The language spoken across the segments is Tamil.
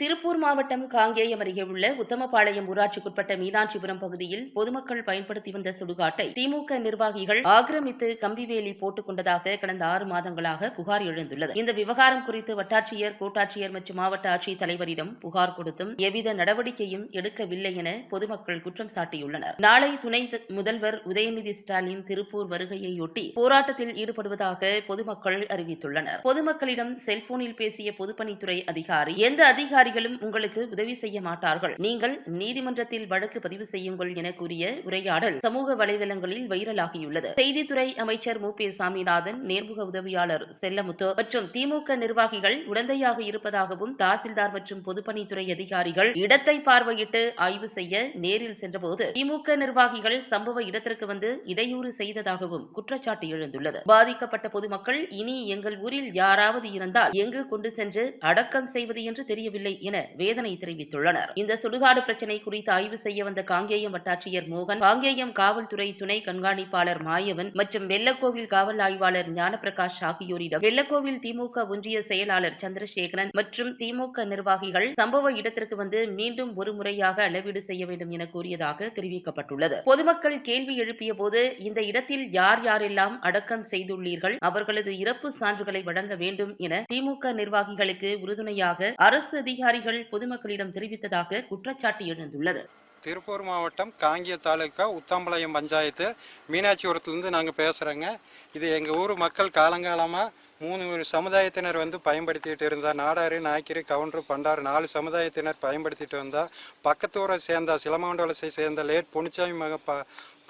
திருப்பூர் மாவட்டம் காங்கேயம் அருகே உள்ள உத்தமபாளையம் ஊராட்சிக்குட்பட்ட மீனாட்சிபுரம் பகுதியில் பொதுமக்கள் பயன்படுத்தி வந்த சுடுகாட்டை திமுக நிர்வாகிகள் ஆக்கிரமித்து கம்பிவேலி போட்டுக் கொண்டதாக கடந்த ஆறு மாதங்களாக புகார் எழுந்துள்ளது. இந்த விவகாரம் குறித்து வட்டாட்சியர் கோட்டாட்சியர் மற்றும் மாவட்ட ஆட்சித் தலைவரிடம் புகார் கொடுத்தும் எவ்வித நடவடிக்கையும் எடுக்கவில்லை என பொதுமக்கள் குற்றம் சாட்டியுள்ளனர். நாளை துணை முதல்வர் உதயநிதி ஸ்டாலின் திருப்பூர் வருகையையொட்டி போராட்டத்தில் ஈடுபடுவதாக பொதுமக்கள் அறிவித்துள்ளனர். பொதுமக்களிடம் செல்போனில் பேசிய பொதுப்பணித்துறை அதிகாரி எந்த அதிகாரி அதிகாரிகளும் உங்களுக்கு உதவி செய்ய மாட்டார்கள். நீங்கள் நீதிமன்றத்தில் வழக்கு பதிவு செய்யுங்கள் என கூறிய உரையாடல் சமூக வலைதளங்களில் வைரலாகியுள்ளது. செய்தித்துறை அமைச்சர் மு. பி. சாமிநாதன் நேர்முக உதவியாளர் செல்லமுத்து மற்றும் திமுக நிர்வாகிகள் உடந்தையாக இருப்பதாகவும் தாசில்தார் மற்றும் பொதுப்பணித்துறை அதிகாரிகள் இடத்தை பார்வையிட்டு ஆய்வு செய்ய நேரில் சென்றபோது திமுக நிர்வாகிகள் சம்பவ இடத்திற்கு வந்து இடையூறு செய்ததாகவும் குற்றச்சாட்டு எழுந்துள்ளது. பாதிக்கப்பட்ட பொதுமக்கள் இனி எங்கள் ஊரில் யாராவது இருந்தால் எங்கு கொண்டு சென்று அடக்கம் செய்வது என்று தெரியவில்லை என வேதனை தெரிவித்துள்ளனர். இந்த சுடுகாடு பிரச்சினை குறித்து ஆய்வு செய்ய வந்த காங்கேயம் வட்டாட்சியர் மோகன் காங்கேயம் காவல்துறை துணை கண்காணிப்பாளர் மாயவன் மற்றும் வெள்ளக்கோவில் காவல் ஆய்வாளர் ஞானபிரகாஷ் ஆகியோரிடம் வெள்ளக்கோவில் திமுக ஒன்றிய செயலாளர் சந்திரசேகரன் மற்றும் திமுக நிர்வாகிகள் சம்பவ இடத்திற்கு வந்து மீண்டும் ஒரு முறையாக அளவீடு செய்ய வேண்டும் என கூறியதாக தெரிவிக்கப்பட்டுள்ளது. பொதுமக்கள் கேள்வி எழுப்பிய போது இந்த இடத்தில் யார் யாரெல்லாம் அடக்கம் செய்துள்ளீர்கள்? அவர்களது இறப்பு சான்றுகளை வழங்க வேண்டும் என திமுக நிர்வாகிகளுக்கு உறுதுணையாக அரசு அதிகாரி அதிகாரிகள் பொதுமக்களிடம் தெரிவித்ததாக குற்றச்சாட்டு எழுந்துள்ளது. திருப்பூர் மாவட்டம் காங்கிய தாலுக்கா உத்தம்பாளையம் பஞ்சாயத்து மீனாட்சிபுரத்துலேருந்து நாங்கள் பேசுகிறோங்க இது எங்கள் ஊர் மக்கள் காலங்காலமாக மூணு சமுதாயத்தினர் வந்து பயன்படுத்திட்டு இருந்தா நாடாரு நாய்க்கரு கவுண்டர் பண்டாறு நாலு சமுதாயத்தினர் பயன்படுத்திட்டு வந்தா பக்கத்தூரை சேர்ந்த சிலமாண்டோலசை சேர்ந்த லேட் பொன்னிச்சாமி மக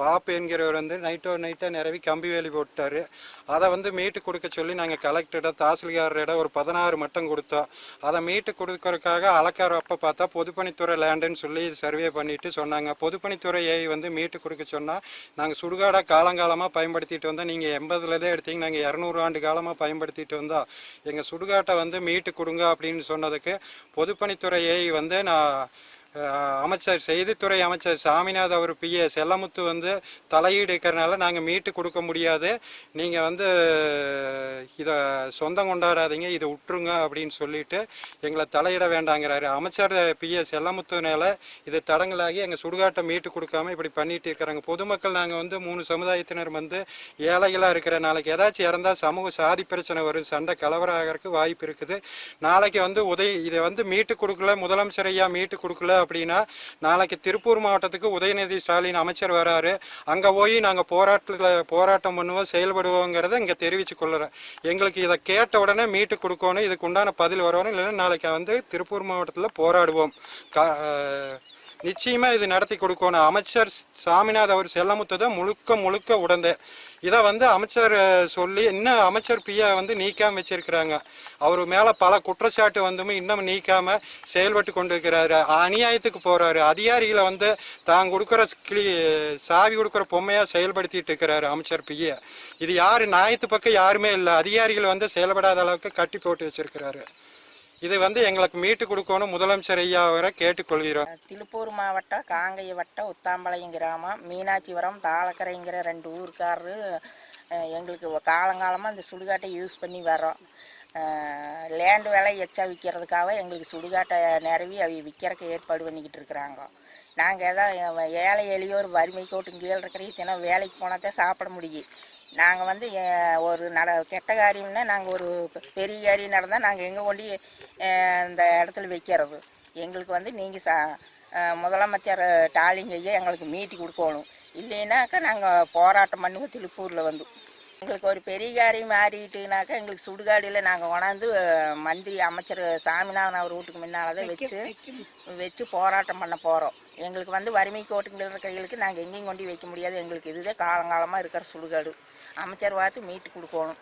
பாப்பு என்கிறவர் வந்து நைட்டோ நைட்டாக நிறவி கம்பி வேலி போட்டார். அதை வந்து மீட்டு கொடுக்க சொல்லி நாங்கள் கலெக்டரிடம் தாசில்தாரிடம் ஒரு பதினாறு மட்டம் கொடுத்தோம் அதை மீட்டு கொடுக்கறதுக்காக அளக்கார அப்போ பார்த்தா பொதுப்பணித்துறை லேண்டுன்னு சொல்லி சர்வே பண்ணிட்டு சொன்னாங்க. பொதுப்பணித்துறை ஏஐ வந்து மீட்டு கொடுக்க சொன்னால் நாங்கள் சுடுகாடாக காலங்காலமாக பயன்படுத்திட்டு வந்தோம் நீங்கள் எண்பதுல தான் எடுத்தீங்க நாங்கள் இரநூறு ஆண்டு காலமாக பயன்படுத்திட்டு வந்தோம் எங்கள் சுடுகாட்டை வந்து மீட்டு கொடுங்க அப்படின்னு சொன்னதுக்கு பொதுப்பணித்துறை ஏஐ வந்து நான் அமைச்சர் செய்தித்துறை அமைச்சர் சாமிநாத் அவர் பிஏ செல்லமுத்து வந்து தலையீடு இருக்கிறனால நாங்கள் மீட்டு கொடுக்க முடியாது. நீங்கள் வந்து இதை சொந்தம் கொண்டாடாதீங்க இதை விட்டுருங்க அப்படின்னு சொல்லிட்டு எங்களை தலையிட வேண்டாங்கிறாரு. அமைச்சர் பிஏ செல்லமுத்துனால இது தடங்கலாகி எங்கள் சுடுகாட்டை மீட்டு கொடுக்காம இப்படி பண்ணிட்டு இருக்கிறாங்க. பொதுமக்கள் நாங்கள் வந்து மூணு சமுதாயத்தினர் வந்து ஏழைகளாக இருக்கிற நாளைக்கு ஏதாச்சும் இறந்தால் சமூக சாதி பிரச்சனை வரும். சண்டை கலவரம் ஆகிறதுக்கு வாய்ப்பு இருக்குது. நாளைக்கு வந்து உதவி இதை வந்து மீட்டு கொடுக்கல முதலமைச்சர் ஐயா மீட்டு கொடுக்கல அப்படின்னா நாளைக்கு திருப்பூர் மாவட்டத்துக்கு உதயநிதி ஸ்டாலின் அமைச்சர் வராரு. அங்கே போய் நாங்கள் போராட்டத்தில் போராட்டம் பண்ணுவோம் செயல்படுவோங்கிறத இங்கே தெரிவித்து கொள்ளுறேன். எங்களுக்கு இதை கேட்ட உடனே மீட்டு கொடுக்கணும் இதுக்கு உண்டான பதில் வரணும் இல்லைன்னா நாளைக்கு வந்து திருப்பூர் மாவட்டத்தில் போராடுவோம். நிச்சயமாக நிச்சயமா இது நடத்தி கொடுக்கணும். அமைச்சர் சாமிநாத் அவர் செல்லமுத்து தான் முழுக்க முழுக்க உடந்த. இதை வந்து அமைச்சர் சொல்லி இன்னும் அமைச்சர் பியா வந்து நீக்காம வச்சிருக்கிறாங்க. அவர் மேல பல குற்றச்சாட்டு வந்துமே இன்னும் நீக்காம செயல்பட்டு கொண்டு இருக்கிறாரு அநியாயத்துக்கு போறாரு. அதிகாரிகளை வந்து தான் கொடுக்குற கிளி சாவி கொடுக்குற பொம்மையா செயல்படுத்திட்டு இருக்கிறாரு அமைச்சர் பியா இது யாரு? நியாயத்து பக்கம் யாருமே இல்லை. அதிகாரிகள் வந்து செயல்படாத அளவுக்கு கட்டி போட்டு வச்சிருக்கிறாரு. இது வந்து எங்களுக்கு மீட்டு கொடுக்கணும் முதலமைச்சர் ஐயா அவரை கேட்டுக்கொள்கிறோம். திருப்பூர் மாவட்டம் காங்கய வட்டம் உத்தாம்பாளையம் கிராமம் மீனாட்சிபுரம் தாளக்கரைங்கிற ரெண்டு ஊருக்காரரு எங்களுக்கு காலங்காலமாக இந்த சுடுகாட்டை யூஸ் பண்ணி வரோம் லேண்டு விலை எச்சா விற்கிறதுக்காக எங்களுக்கு சுடுகாட்டை நிறவி அவை விற்கிறக்கு ஏற்பாடு பண்ணிக்கிட்டு இருக்கிறாங்க. நாங்கள் எதாவது ஏழை எளியோர் வறுமை கோட்டு கீழே இருக்கிற தினம் வேலைக்கு போனால் தான் சாப்பிட முடியும் நாங்கள் வந்து ஒரு நட கெட்ட காரியம்னா நாங்கள் ஒரு பெரிய காரியம் நடந்தால் நாங்கள் எங்கே கொண்டு இந்த இடத்துல வைக்கிறது. எங்களுக்கு வந்து நீங்கள் சா முதலமைச்சர் டாலிங் ஐயா எங்களுக்கு மீட்டி கொடுக்கணும். இல்லைனாக்கா நாங்கள் போராட்டம் பண்ணுவோம் திருப்பூரில் வந்து எங்களுக்கு ஒரு பெரிய காரியம் மாறிட்டுனாக்கா எங்களுக்கு சுடுகாடியில் நாங்கள் அஹ், மந்திரி அமைச்சர் சாமிநாதன் அவர் வீட்டுக்கு முன்னால் தான் வச்சு வச்சு போராட்டம் பண்ண போகிறோம் எங்களுக்கு வந்து வறுமை கோட்டுங்கள் இருக்கிறவங்களுக்கு நாங்கள் எங்கேயும் கொண்டு வைக்க முடியாது. எங்களுக்கு இதுதான் காலங்காலமாக இருக்கிற சுடுகாடு. அமைச்சர் பார்த்து மீட்டு கொடுக்கணும்.